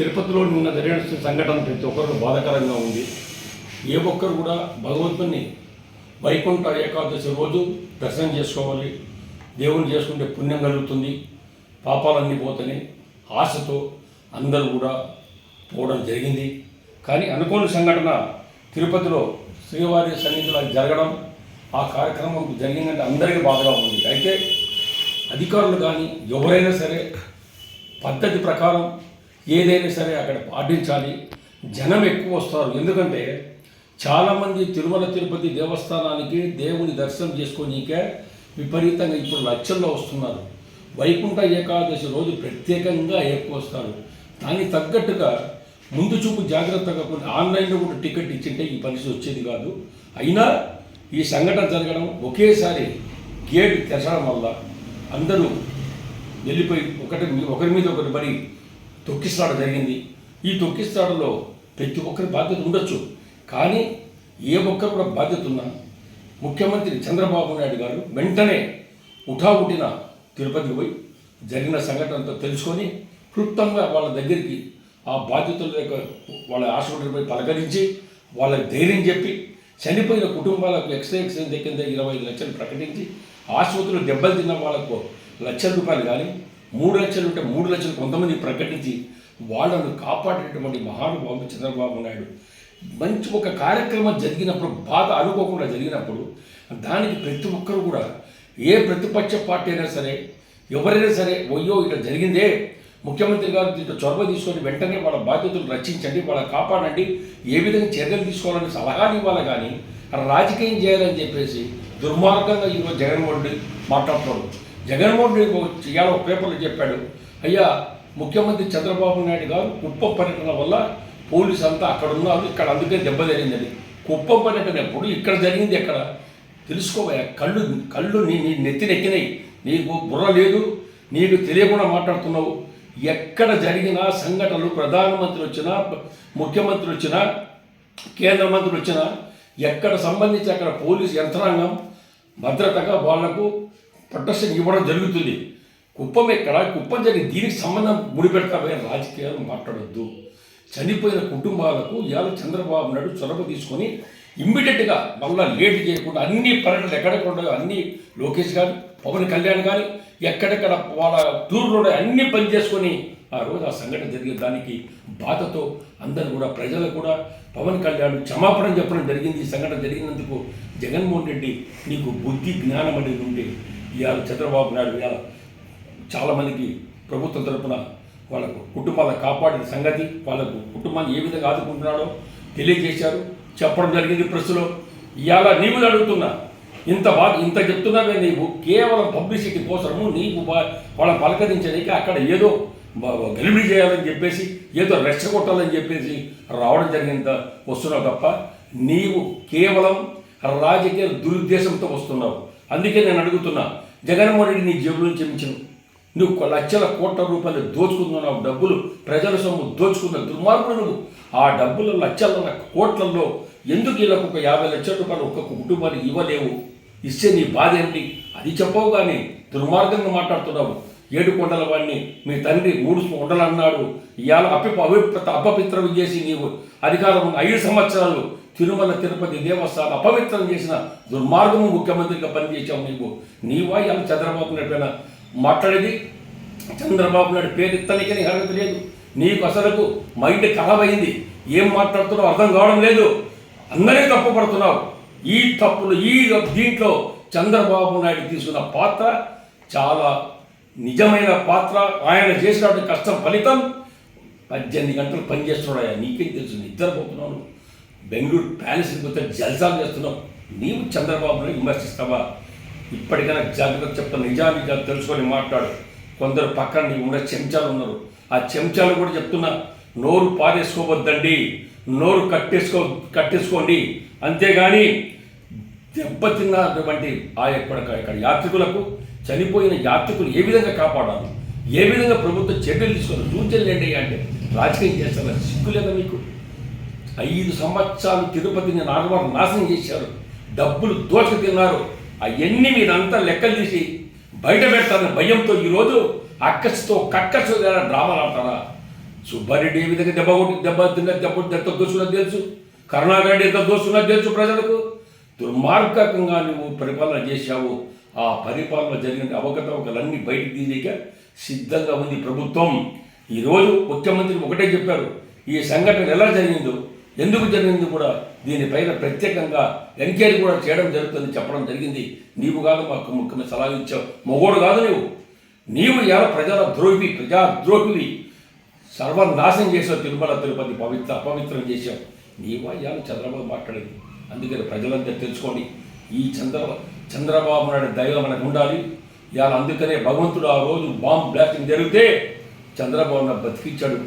తిరుపతిలో నిన్న జరిగిన సంఘటన ప్రతి ఒక్కరికి బాధాకరంగా ఉంది. ఏ ఒక్కరు కూడా భగవంతుని వైకుంఠ ఏకాదశి రోజు దర్శనం చేసుకోవాలి. దేవుని చేసుకుంటే పుణ్యం కలుగుతుంది. పాపాలన్నీ పోతని ఆశతో అందరూ కూడా పోవడం జరిగింది. కానీ అనుకోని సంఘటన తిరుపతిలో శ్రీవారి సన్నిధిలో జరగడం ఆ కార్యక్రమం జరిగిందంటే అందరికీ బాధగా ఉంది. అయితే అధికారులు కానీ ఎవరైనా సరే పద్ధతి ప్రకారం ఏదైనా సరే అక్కడ పాటించాలి. జనం ఎక్కువ వస్తారు. ఎందుకంటే చాలామంది తిరుమల తిరుపతి దేవస్థానానికి దేవుని దర్శనం చేసుకోనీకే విపరీతంగా ఇప్పుడు లక్షల్లో వస్తున్నారు. వైకుంఠ ఏకాదశి రోజు ప్రత్యేకంగా ఎక్కువ వస్తారు. దానికి తగ్గట్టుగా ముందు చూపు జాగ్రత్తగా కొన్ని ఆన్లైన్లో కూడా టికెట్ ఇచ్చింటే ఈ పరిస్థితి వచ్చేది కాదు. అయినా ఈ సంఘటన జరగడం ఒకేసారి గేట్ తెరచడం వల్ల అందరూ వెళ్ళిపోయి ఒకటి ఒకరి మీద ఒకటి పడి తొక్కిస్తాడ జరిగింది. ఈ తొక్కిస్తాడలో ప్రతి ఒక్కరి బాధ్యత ఉండొచ్చు. కానీ ఏ ఒక్కరు కూడా బాధ్యత ఉన్నా ముఖ్యమంత్రి చంద్రబాబు నాయుడు గారు వెంటనే ఉఠావుటిన తిరుపతికి పోయి జరిగిన సంఘటనతో తెలుసుకొని క్లుప్తంగా వాళ్ళ దగ్గరికి ఆ బాధ్యతల యొక్క వాళ్ళ హాస్పిటల్పై పలకరించి వాళ్ళకి ధైర్యం చెప్పి చనిపోయిన కుటుంబాలకు ఎక్స్రే ఎక్స్రే దగ్గర ఇరవై ఐదు లక్షలు ప్రకటించి ఆసుపత్రిలో దెబ్బలు తిన్న వాళ్ళకు లక్షల రూపాయలు కానీ మూడు లక్షలు ఉంటే మూడు లక్షలు కొంతమంది ప్రకటించి వాళ్ళను కాపాడేటువంటి మహానుభావుడు చంద్రబాబు నాయుడు. మంచి ఒక కార్యక్రమం జరిగినప్పుడు బాధ అనుకోకుండా జరిగినప్పుడు దానికి ప్రతి ఒక్కరు కూడా ఏ ప్రతిపక్ష పార్టీ అయినా సరే ఎవరైనా సరే ఒయ్యో ఇట్లా జరిగిందే. ముఖ్యమంత్రి గారు దీంట్లో చొరవ తీసుకొని వెంటనే వాళ్ళ బాధ్యతలు రక్షించండి వాళ్ళ కాపాడండి. ఏ విధంగా చర్యలు తీసుకోవాలని సలహాలు ఇవ్వాలి కానీ రాజకీయం చేయాలని చెప్పేసి దుర్మార్గంగా ఈరోజు జగన్మోహన్ రెడ్డి మాట్లాడుతున్నాడు. జగన్మోహన్ రెడ్డి ఇవాళ పేపర్లో చెప్పాడు అయ్యా ముఖ్యమంత్రి చంద్రబాబు నాయుడు గారు కుప్పం పర్యటన వల్ల పోలీసు అంతా అక్కడ ఉన్నారు ఇక్కడ అందుకే దెబ్బ జరిగిందని కుప్పం పర్యటన ఎప్పుడు? ఇక్కడ జరిగింది ఎక్కడ? తెలుసుకోవయ్యా కళ్ళు కళ్ళు నీ నీ నెత్తినెక్కినాయి నీకు బుర్ర లేదు నీకు తెలియకుండా మాట్లాడుతున్నావు. ఎక్కడ జరిగిన సంఘటనలు ప్రధానమంత్రి వచ్చినా ముఖ్యమంత్రి వచ్చినా కేంద్ర మంత్రులు వచ్చినా ఎక్కడ సంబంధించి అక్కడ పోలీసు యంత్రాంగం భద్రతగా వాళ్ళకు ప్రొటెక్షన్ ఇవ్వడం జరుగుతుంది. కుప్పం ఎక్కడ? కుప్పం జరిగి దీనికి సంబంధం ముడిపెడతామని రాజకీయాలు మాట్లాడొద్దు. చనిపోయిన కుటుంబాలకు ఇవాళ చంద్రబాబు నాయుడు చొరవ తీసుకొని ఇమ్మీడియట్గా మళ్ళీ లేట్ చేయకుండా అన్ని పర్యటనలు ఎక్కడెక్కడ అన్ని లోకేష్ కానీ పవన్ కళ్యాణ్ కానీ ఎక్కడెక్కడ వాళ్ళ టూర్లో అన్ని పని చేసుకొని ఆ రోజు ఆ సంఘటన జరిగే దానికి బాధతో అందరూ కూడా ప్రజలు కూడా పవన్ కళ్యాణ్ క్షమాపణ చెప్పడం జరిగింది. ఈ సంఘటన జరిగినందుకు జగన్మోహన్ రెడ్డి నీకు బుద్ధి జ్ఞానం అనేది ఉంటే ఇవాళ చంద్రబాబు నాయుడు ఇవాళ చాలామందికి ప్రభుత్వం తరపున వాళ్ళకు కుటుంబాలను కాపాడిన సంగతి వాళ్ళకు కుటుంబాన్ని ఏ విధంగా ఆదుకుంటున్నాడో తెలియజేశారు. చెప్పడం జరిగింది ప్రెస్లో ఇవాళ నీవు అడుగుతున్నా. ఇంత బా ఇంత చెప్తున్నావే నీవు కేవలం పబ్లిసిటీ కోసము నీవు బా- వాళ్ళని పలకరించడానికి అక్కడ ఏదో బ- చేయాలని చెప్పేసి ఏదో రెచ్చగొట్టాలని చెప్పేసి రావడం జరిగినంత వస్తున్నావు తప్ప నీవు కేవలం రాజకీయ దురుద్దేశంతో వస్తున్నావు. అందుకే నేను అడుగుతున్నా జగన్మోహన్ రెడ్డి నీ జేబులో నుంచి మించను నువ్వు లక్షల కోట్ల రూపాయలు దోచుకుంటున్నావు డబ్బులు ప్రజల సొమ్ము దోచుకున్న దుర్మార్గుడు నువ్వు. ఆ డబ్బులు లక్షల కోట్లలో ఎందుకు వీళ్ళకు ఒక యాభై లక్షల రూపాయలు ఒక్కొక్క కుటుంబానికి ఇవ్వలేవు? ఇస్తే నీ బాధ ఏంటి? అది చెప్పవు కానీ దుర్మార్గంగా మాట్లాడుతున్నావు. ఏడు కొండల వాడిని మీ తండ్రి మూడు కొండలు అన్నాడు ఇవాళ అపి అవిప్రత అప్పపిత్రం చేసి నీవు అధికారం ఐదు సంవత్సరాలు తిరుమల తిరుపతి దేవస్థానం అపవిత్రం చేసిన దుర్మార్గము ముఖ్యమంత్రిగా పనిచేసావు నీవు నీవా ఇలా చంద్రబాబు నాయుడు పైన మాట్లాడేది? చంద్రబాబు నాయుడు పేరు ఎత్తనికని అర్హత లేదు. నీకు అసలుకు మైండ్ కలవైంది. అయింది ఏం మాట్లాడుతున్నావు అర్థం కావడం లేదు. అందరే తప్పు పడుతున్నావు. ఈ తప్పులు ఈ దీంట్లో చంద్రబాబు నాయుడు తీసుకున్న పాత్ర చాలా నిజమైన పాత్ర. ఆయన చేసినటువంటి కష్టం ఫలితం పద్దెనిమిది గంటలు పనిచేస్తున్నాడు నీకేం తెలుసు? నిద్రపోతున్నావు బెంగళూరు ప్యాలెస్ పోతే జల్సాలు చేస్తున్నాం. నీవు చంద్రబాబు విమర్శిస్తావా? ఇప్పటికైనా జాగ్రత్త చెప్తాను నిజానిజాలు తెలుసుకొని మాట్లాడు. కొందరు పక్కన నీ ఉన్న చెంచాలు ఉన్నారు. ఆ చెంచాలు కూడా చెప్తున్నా నోరు పారేసుకోవద్దండి. నోరు కట్టేసుకో కట్టేసుకోండి. అంతేగాని దెబ్బతిన్నటువంటి ఆ యొక్క ఇక్కడ యాత్రికులకు చనిపోయిన యాత్రికులు ఏ విధంగా కాపాడాలి? ఏ విధంగా ప్రభుత్వం చర్యలు తీసుకోవాలి సూచనలు అంటే రాజకీయం చేస్తారా సిగ్గులేదా మీకు? ఐదు సంవత్సరాలు తిరుపతిని నాగవారు నాశనం చేశారు. డబ్బులు దోచక తిన్నారు. అవన్నీ మీరంతా లెక్కలు తీసి బయట పెడతారని భయంతో ఈరోజు అక్కసుతో కక్కసు డ్రామాలు ఆడతారా? సుబ్బారెడ్డి ఏ విధంగా దెబ్బ కొట్టి దెబ్బ తిన్న దెబ్బ ఎంత దోస్తున్నది తెలుసు. కరుణాకరెడ్డి ఎంత దోస్తున్నది తెలుసు ప్రజలకు. దుర్మార్గకంగా నువ్వు పరిపాలన చేశావు. ఆ పరిపాలన జరిగిన అవకతవకలన్నీ బయటకు తీయక సిద్ధంగా ఉంది ప్రభుత్వం. ఈరోజు ముఖ్యమంత్రి ఒకటే చెప్పారు. ఈ సంఘటన ఎలా జరిగిందో ఎందుకు జరిగింది కూడా దీనిపైన ప్రత్యేకంగా ఎంక్వైరీ కూడా చేయడం జరుగుతుంది చెప్పడం జరిగింది. నీవు కాదు మాకు ముఖ్యమంత్రి సలహా ఇచ్చావు. మొగోడు కాదు నీవు. నీవు ఎలా ప్రజల ద్రోహి ప్రజా ద్రోహివి సర్వనాశనం చేసావు తిరుమల తిరుపతి పవిత్ర అపవిత్రం చేసావు నీవా ఇవాళ చంద్రబాబు మాట్లాడింది. అందుకని ప్రజలందరూ తెలుసుకోండి. ఈ చంద్ర చంద్రబాబు నాయుడు దయ మనకు ఉండాలి. ఇవాళ అందుకనే భగవంతుడు ఆ రోజు బాంబ్ బ్లాస్టింగ్ జరిగితే చంద్రబాబు నాయుడు బతికించాడు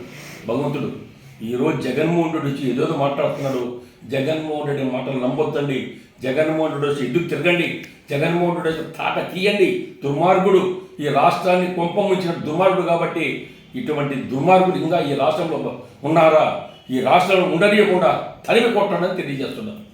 భగవంతుడు ఈరోజు జగన్మోహన్ రెడ్డి వచ్చి ఏదో మాట్లాడుతున్నాడు. జగన్మోహన్ రెడ్డి మాటలు నమ్మొద్దండి. జగన్మోహన్ రెడ్డి వచ్చి ఇడ్డు తిరగండి. జగన్మోహన్ రెడ్డి వచ్చి తాట తీయండి. దుర్మార్గుడు. ఈ రాష్ట్రాన్ని కొంపముంచిన దుర్మార్గుడు కాబట్టి ఇటువంటి దుర్మార్గుడు ఇంకా ఈ రాష్ట్రంలో ఉన్నారా? ఈ రాష్ట్రంలో ఉండనియకుండా తరిమి కొట్టడం తెలియజేస్తున్నారు.